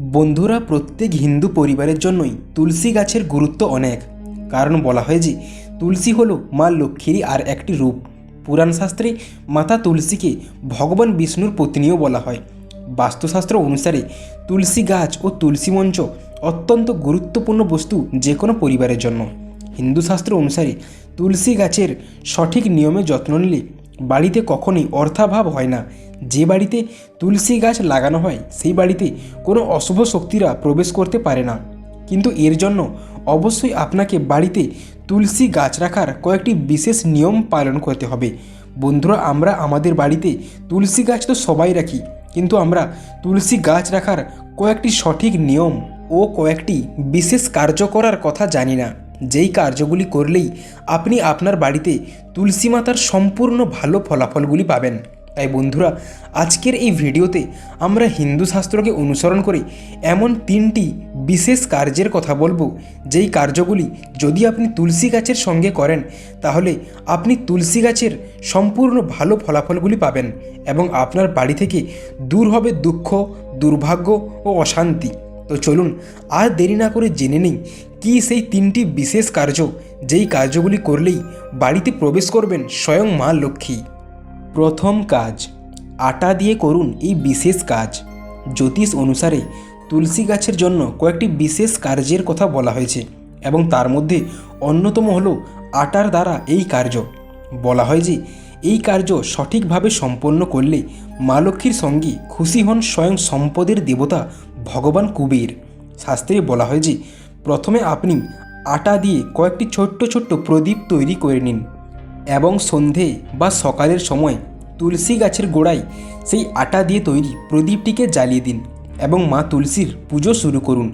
বন্ধুরা প্রত্যেক হিন্দু পরিবারের জন্যই তুলসী গাছের গুরুত্ব অনেক। কারণ বলা হয় যে, তুলসী হলো মা লক্ষ্মীরই আর একটি রূপ। পুরাণ শাস্ত্রে মাতা তুলসীকে ভগবান বিষ্ণুর পত্নীও বলা হয়। বাস্তুশাস্ত্র অনুসারে তুলসী গাছ ও তুলসী মঞ্চ অত্যন্ত গুরুত্বপূর্ণ বস্তু যে কোনো পরিবারের জন্য। হিন্দু শাস্ত্র অনুসারে তুলসী গাছের সঠিক নিয়মে যত্ন নিলে বাড়িতে কখনোই অর্থাভাব হয় না। যে বাড়িতে তুলসী গাছ লাগানো হয়, সেই বাড়িতে কোনো অশুভ শক্তিরা প্রবেশ করতে পারে না। কিন্তু এর জন্য অবশ্যই আপনাকে বাড়িতে তুলসী গাছ রাখার কয়েকটি বিশেষ নিয়ম পালন করতে হবে। বন্ধুরা, আমরা আমাদের বাড়িতে তুলসী গাছ তো সবাই রাখি, কিন্তু আমরা তুলসী গাছ রাখার কয়েকটি সঠিক নিয়ম ও কয়েকটি বিশেষ কার্য করার কথা জানি না। যেই কার্যগুলি করলেই আপনি আপনার বাড়িতে তুলসী মাতার সম্পূর্ণ ভালো ফলাফলগুলি পাবেন। তাই বন্ধুরা, আজকের এই ভিডিওতে আমরা হিন্দু শাস্ত্রকে অনুসরণ করে এমন তিনটি বিশেষ কার্যের কথা বলব। যেই কার্যগুলি যদি আপনি তুলসী গাছের সঙ্গে করেন, তাহলে আপনি তুলসী গাছের সম্পূর্ণ ভালো ফলাফলগুলি পাবেন এবং আপনার বাড়ি থেকে দূর হবে দুঃখ, দুর্ভাগ্য ও অশান্তি। তো চলুন, আর দেরি না করে জেনে নিই কী সেই তিনটি বিশেষ কার্য যেই কার্যগুলি করলেই বাড়িতে প্রবেশ করবেন স্বয়ং মা লক্ষ্মী? প্রথম কাজ, আটা দিয়ে করুন এই বিশেষ কাজ। জ্যোতিষ অনুসারে তুলসী গাছের জন্য কয়েকটি বিশেষ কার্যের কথা বলা হয়েছে এবং তার মধ্যে অন্যতম হলো আটার দ্বারা এই কার্য। বলা হয় যে এই কার্য সঠিকভাবে সম্পন্ন করলে মা লক্ষ্মীর সঙ্গে খুশি হন স্বয়ং সম্পদের দেবতা ভগবান কুবের। শাস্ত্রে বলা হয় যে প্রথমে আপনি আটা দিয়ে কয়েকটি ছোট্ট ছোট্ট প্রদীপ তৈরি করে নিন এবং সন্ধে বা সকালের সময় তুলসী গাছের গোড়ায় সেই আটা দিয়ে তৈরি প্রদীপটিকে জ্বালিয়ে দিন এবং মা তুলসীর পুজো শুরু করুন।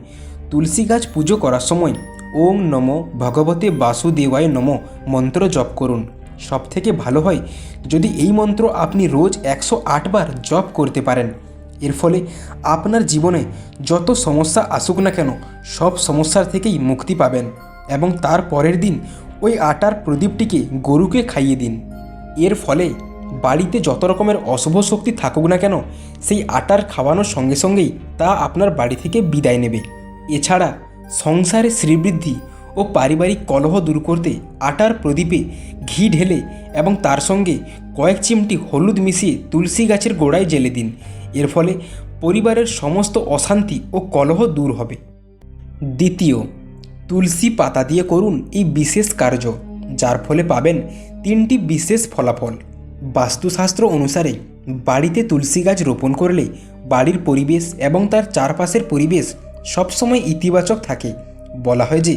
তুলসী গাছ পুজো করার সময় ওং নম ভগবতে বাসুদেবায় নম মন্ত্র জপ করুন। সব থেকে ভালো হয় যদি এই মন্ত্র আপনি রোজ একশো আট বার জপ করতে পারেন। এর ফলে আপনার জীবনে যত সমস্যা আসুক না কেন, সব সমস্যার থেকেই মুক্তি পাবেন এবং তার পরের দিন ওই আটার প্রদীপটিকে গরুকে খাইয়ে দিন। এর ফলে বাড়িতে যত রকমের অশুভ শক্তি থাকুক না কেন, সেই আটার খাওয়ানোর সঙ্গে সঙ্গেই তা আপনার বাড়ি থেকে বিদায় নেবে। এছাড়া সংসারে শ্রীবৃদ্ধি ও পারিবারিক কলহ দূর করতে আটার প্রদীপে ঘি ঢেলে এবং তার সঙ্গে কয়েক চিমটি হলুদ মিশিয়ে তুলসী গাছের গোড়ায় জেলে দিন। এর ফলে পরিবারের সমস্ত অশান্তি ও কলহ দূর হবে। দ্বিতীয়, তুলসী পাতা দিয়ে করুন এই বিশেষ কার্য, যার ফলে পাবেন তিনটি বিশেষ ফলাফল। বাস্তুশাস্ত্র অনুসারে বাড়িতে তুলসী গাছ রোপণ করলে বাড়ির পরিবেশ এবং তার চারপাশের পরিবেশ সবসময় ইতিবাচক থাকে। বলা হয় যে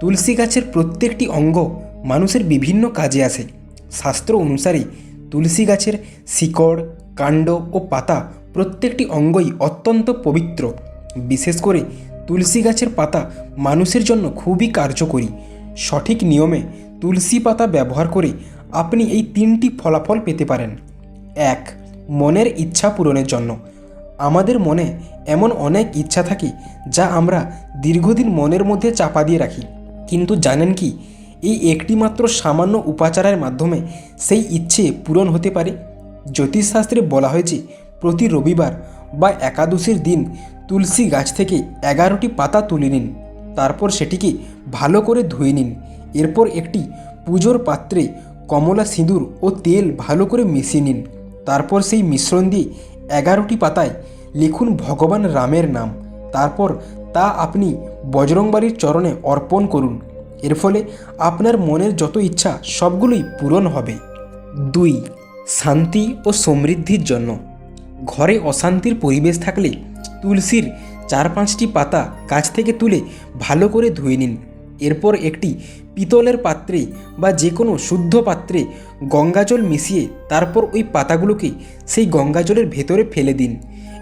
তুলসী গাছের প্রত্যেকটি অঙ্গ মানুষের বিভিন্ন কাজে আসে। শাস্ত্র অনুসারে তুলসী গাছের শিকড়, কাণ্ড ও পাতা প্রত্যেকটি অঙ্গই অত্যন্ত পবিত্র। বিশেষ করে তুলসী গাছের পাতা মানুষের জন্য খুবই কার্যকরী। সঠিক নিয়মে তুলসী পাতা ব্যবহার করে আপনি এই তিনটি ফলাফল পেতে পারেন। এক, মনের ইচ্ছা পূরণের জন্য। আমাদের মনে এমন অনেক ইচ্ছা থাকে যা আমরা দীর্ঘদিন মনের মধ্যে চাপা দিয়ে রাখি। কিন্তু জানেন কি, এই একটিমাত্র সামান্য উপাচারের মাধ্যমে সেই ইচ্ছে পূরণ হতে পারে? জ্যোতিষশাস্ত্রে বলা হয়েছে, প্রতি রবিবার বা একাদশীর দিন তুলসী গাছ থেকে এগারোটি পাতা তুলে নিন। তারপর সেটিকে ভালো করে ধুয়ে নিন। এরপর একটি পুজোর পাত্রে কমলা সিঁদুর ও তেল ভালো করে মিশিয়ে নিন। তারপর সেই মিশ্রণ দিয়ে এগারোটি পাতায় লিখুন ভগবান রামের নাম। তারপর তা আপনি বজরংবাড়ির চরণে অর্পণ করুন। এর ফলে আপনার মনের যত ইচ্ছা সবগুলোই পূরণ হবে। দুই, শান্তি ও সমৃদ্ধির জন্য। ঘরে অশান্তির পরিবেশ থাকলে তুলসীর চার পাঁচটি পাতা গাছ থেকে তুলে ভালো করে ধুয়ে নিন। এরপর একটি পিতলের পাত্রে বা যে কোনো শুদ্ধ পাত্রে গঙ্গাজল মিশিয়ে তারপর ওই পাতাগুলোকে সেই গঙ্গাজলের ভেতরে ফেলে দিন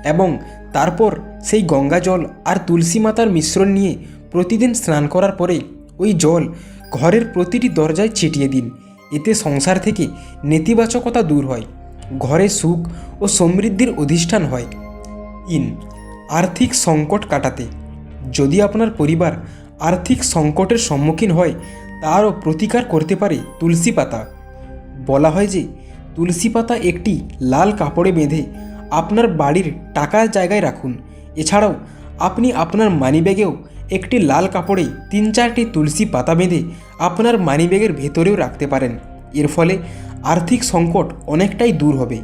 এবং তারপর সেই গঙ্গাজল আর তুলসী মাতার মিশ্রণ নিয়ে প্রতিদিন স্নান করার পরে ওই জল ঘরের প্রতিটি দরজায় ছিটিয়ে দিন। এতে সংসার থেকে নেতিবাচকতা দূর হয়, ঘরে সুখ ও সমৃদ্ধির অধিষ্ঠান হয়। ইন আর্থিক সংকট কাটাতে। যদি আপনার পরিবার আর্থিক সংকটের সম্মুখীন হয়, তারও প্রতিকার করতে পারে তুলসী পাতা। বলা হয় যে, তুলসী পাতা একটি লাল কাপড়ে বেঁধে আপনার বাড়ির টাকার জায়গায় রাখুন। এছাড়াও, আপনি আপনার মানিব্যাগেও একটি লাল কাপড়ে তিন চারটি তুলসী পাতা বেঁধে আপনার মানিব্যাগের ভেতরেও রাখতে পারেন। এর ফলে আর্থিক সংকট অনেকটাই দূর হবে।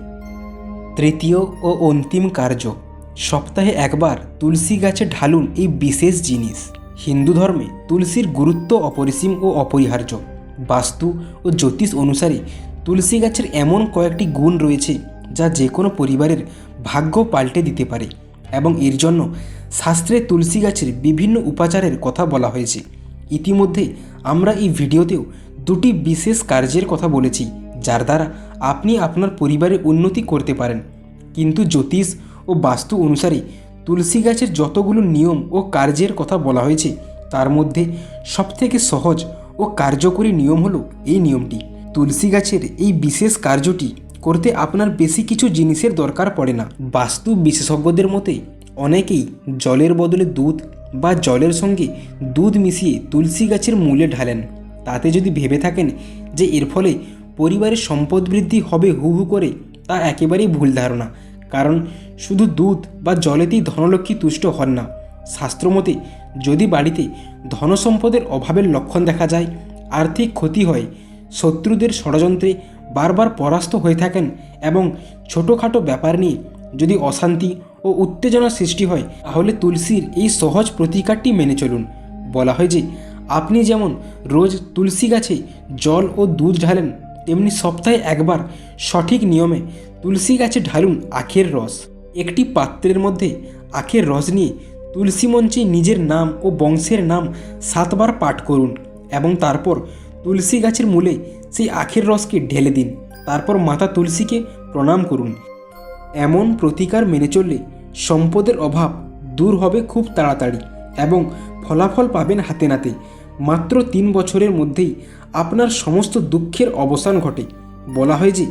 তৃতীয় ও অন্তিম কার্য, সপ্তাহে একবার তুলসী গাছে ঢালুন এই বিশেষ জিনিস। হিন্দু ধর্মে তুলসীর গুরুত্ব অপরিসীম ও অপরিহার্য। বাস্তু ও জ্যোতিষ অনুসারে তুলসী গাছের এমন কয়েকটি গুণ রয়েছে যা যে কোনো পরিবারের ভাগ্য পাল্টে দিতে পারে এবং এর জন্য শাস্ত্রে তুলসী গাছের বিভিন্ন উপাচারের কথা বলা হয়েছে। ইতিমধ্যে আমরা এই ভিডিওতেও দুটি বিশেষ কার্যের কথা বলেছি, যার দ্বারা আপনি আপনার পরিবারের উন্নতি করতে পারেন। কিন্তু জ্যোতিষ ও বাস্তু অনুসারে তুলসী গাছের যতগুলো নিয়ম ও কার্যের কথা বলা হয়েছে, তার মধ্যে সবথেকে সহজ ও কার্যকরী নিয়ম হলো এই নিয়মটি। তুলসী গাছের এই বিশেষ কার্যটি করতে আপনার বেশি কিছু জিনিসের দরকার পড়ে না। বাস্তু বিশেষজ্ঞদের মতে, অনেকেই জলের বদলে দুধ বা জলের সঙ্গে দুধ মিশিয়ে তুলসী গাছের মূলে ঢালেন। তাতে যদি ভেবে থাকেন যে এর ফলে পরিবারের সম্পদ বৃদ্ধি হবে হু হু করে, তা একেবারেই ভুল ধারণা। কারণ শুধু দুধ বা জলেতেই ধনলক্ষ্মী তুষ্ট হন না। শাস্ত্রমতে যদি বাড়িতে ধনসম্পদের অভাবের লক্ষণ দেখা যায়, আর্থিক ক্ষতি হয়, শত্রুদের ষড়যন্ত্রে বারবার পরাস্ত হয়ে থাকেন এবং ছোটোখাটো ব্যাপার নিয়ে যদি অশান্তি ও উত্তেজনা সৃষ্টি হয়, তাহলে তুলসীর এই সহজ প্রতিকারটি মেনে চলুন। বলা হয় যে, আপনি যেমন রোজ তুলসী গাছে জল ও দুধ ঢালেন, তেমনি সপ্তাহে একবার সঠিক নিয়মে তুলসী গাছে ঢালুন আখের রস। একটি পাত্রের মধ্যে আখের রস নিয়ে তুলসী মঞ্চে নিজের নাম ও বংশের নাম সাতবার পাঠ করুন এবং তারপর তুলসী গাছের মূলে সেই আখের রসকে ঢেলে দিন। তারপর মাতা তুলসীকে প্রণাম করুন। এমন প্রতিকার মেনে চললে সম্পদের অভাব দূর হবে খুব তাড়াতাড়ি এবং ফলাফল পাবেন হাতে নাতে। মাত্র তিন বছরের মধ্যেই আপনার সমস্ত দুঃখের অবসান ঘটে। বলা হয় যে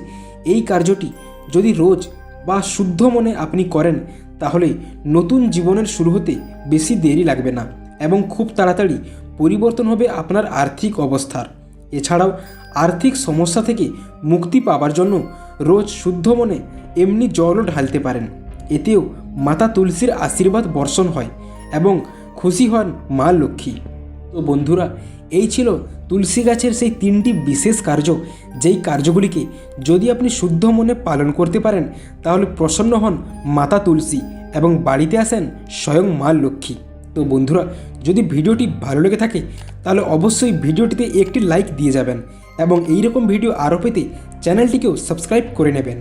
এই কার্যটি যদি রোজ বা শুদ্ধ মনে আপনি করেন, তাহলে নতুন জীবনের শুরু হতে বেশি দেরি লাগবে না এবং খুব তাড়াতাড়ি পরিবর্তন হবে আপনার আর্থিক অবস্থার। এছাড়াও আর্থিক সমস্যা থেকে মুক্তি পাওয়ার জন্য রোজ শুদ্ধ মনে এমনি জলও ঢালতে পারেন। এতেও মাতা তুলসীর আশীর্বাদ বর্ষণ হয় এবং খুশি হন মা লক্ষ্মী। তো বন্ধুরা এই ছিল তুলসী গাছের সেই তিনটি বিশেষ কার্য। যেই কার্যগুলিকে যদি আপনি শুদ্ধ মনে পালন করতে পারেন, তাহলে প্রসন্ন হন মাতা তুলসী এবং বাড়িতে আসেন স্বয়ং মা লক্ষ্মী। তো বন্ধুরা, যদি ভিডিওটি ভালো লেগে থাকে, তাহলে অবশ্যই ভিডিওটিতে একটি লাইক দিয়ে যাবেন এবং এই রকম ভিডিও আরও পেতে চ্যানেলটিকেও সাবস্ক্রাইব করে নেবেন।